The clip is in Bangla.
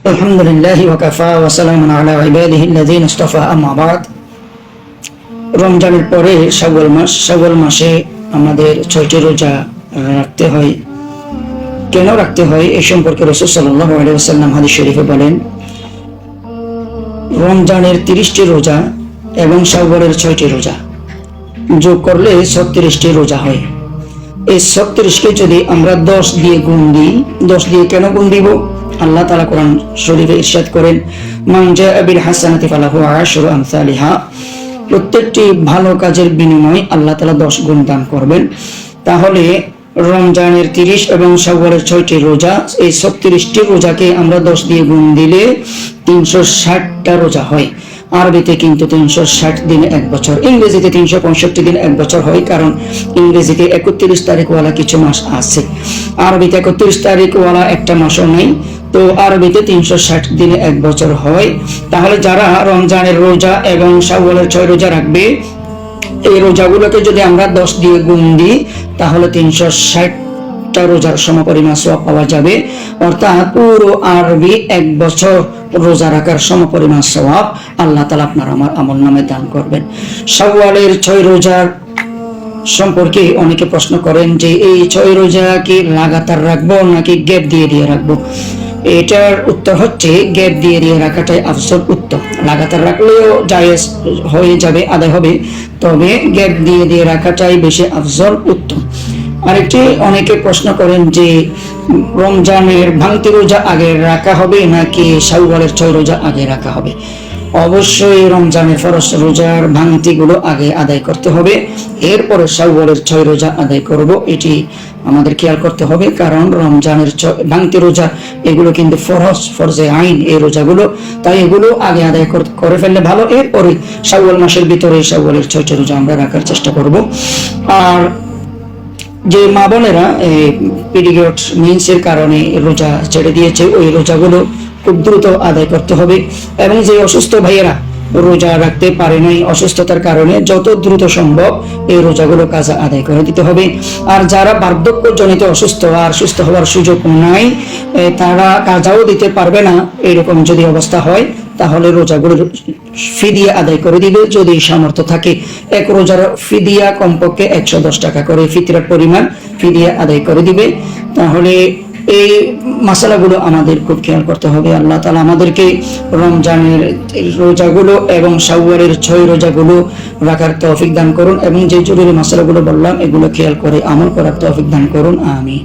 الحمد لله وكفى وسلام على عباده الذين اصطفى أما بعد রমজানের পরে শাওয়াল মাস শাওয়াল মাসে আমাদের ছয়টি রোজা রাখতে হয় কেন রাখতে হয় এই সম্পর্কে রসুল সাল্লাল্লাহু আলাইহি ওয়াসাল্লাম হাদিস শরীফে বলেন রমজানের তিরিশটি রোজা এবং শাওয়ালের ছয়টি রোজা যোগ করলে ছত্রিশটি রোজা হয় এই ছত্রিশকে যদি আমরা দশ দিয়ে গুণ দিই দশ দিয়ে কেন গুণ দিব আল্লাহ তালা কোরআন শরীফে ইরশাদ করেন ফালাহু আমসালিহা প্রত্যেকটি ভালো কাজের বিনিময়ে আল্লাহ তালা দশ গুণ দান করবেন। তাহলে রমজানের তিরিশ এবং সাগরের ছয়টি রোজা, এই ছত্রিশটি রোজাকে আমরা দশ দিয়ে গুণ দিলে তিনশো ষাটটা রোজা হয়। আরবিতে কিন্তু তিনশো ষাট দিন এক বছর, ইংরেজিতে তিনশো পঁয়ষট্টি দিন এক বছর হয়, কারণ ইংরেজিতে একত্রিশ তারিখওয়ালা কিছু মাস আছে। আরবিতে একত্রিশ তারিখওয়ালা একটা মাসও নেই, তো আরবিতে তিনশো ষাট দিনে এক বছর হয়। তাহলে যারা রমজানের রোজা এবং শাওয়ালের ছয় রোজা রাখবে, এই রোজাগুলোকে যদি আমরা দশ দিয়ে গুণ দিই, তাহলে তিনশো ষাট ষাটটা রোজার সমপরিমাণ সব পাওয়া যাবে। অর্থাৎ পুরো আরবি এক বছর রোজা রাখার সমপরিমাণ সওয়াব আল্লাহ তালা আপনার আমার আমল নামে দান করবেন। শাওয়ালের ছয় রোজার সম্পর্কে অনেকে প্রশ্ন করেন যে, এই ছয় রোজা কি লাগাতার রাখব নাকি গ্যাপ দিয়ে দিয়ে রাখব? এটার উত্তর হচ্ছে, গ্যাপ দিয়ে দিয়ে রাখাটাই আফসর উত্তম। লাগাতার রাখলেও জায়েজ হয়ে যাবে, আদায় হবে। তবে গ্যাপ দিয়ে দিয়ে রাখাটাই বেশি আফজল উত্তম। আরেকটি অনেকে প্রশ্ন করেন যে, রমজানের ভাঙতি রোজা আগে রাখা হবে নাকি শাওয়ালের ছয় রোজা আগে রাখা হবে? অবশ্যই রমজানের ফরস রোজার ভাঙতিগুলো আগে আদায় করতে হবে। এরপরে শাওয়ালের ছয় রোজা আদায় করব, এটি আমাদের খেয়াল করতে হবে। কারণ রমজানের ভাঙতি রোজা, এগুলো কিন্তু ফরজ, ফরজে আইন এই রোজাগুলো। তাই এগুলো আগে আদায় করে ফেললে ভালো। এরপরে শাওয়াল মাসের ভিতরে শাওয়ালের ছয়টি রোজা আমরা রাখার চেষ্টা করব। আর যে মা বোনেরা পিরিয়ড মিন্সের কারণে রোজা ছেড়ে দিয়েছে, ওই রোজাগুলো খুব দ্রুত আদায় করতে হবে। এবং যে অসুস্থ ভাইয়েরা রোজা রাখতে পারে নাই অসুস্থতার কারণে, যত দ্রুত সম্ভব এই রোজাগুলো কাজা আদায় করে দিতে হবে। আর যারা বার্ধক্যজনিত অসুস্থ আর সুস্থ হওয়ার সুযোগ নাই তারা কাজাও দিতে পারবে না, এরকম যদি অবস্থা হয় তাহলে রোজাগুলো ফিদিয়া আদায় করে দিবে। যদি সামর্থ্য থাকে, এক রোজার ফিদিয়া কমপক্ষে একশো দশ টাকা করে ফিতরার পরিমাণ ফিদিয়া আদায় করে দিবে। তাহলে এই মশালাগুলো আমাদের খুব খেয়াল করতে হবে। আল্লাহ তালা আমাদেরকে রমজানের রোজাগুলো এবং সাউয়ারের ছয় রোজাগুলো রাখার তৌফিক দান করুন এবং যে জরুরি মশালাগুলো বললাম, এগুলো খেয়াল করে আমল করার তৌফিক দান করুন। আমি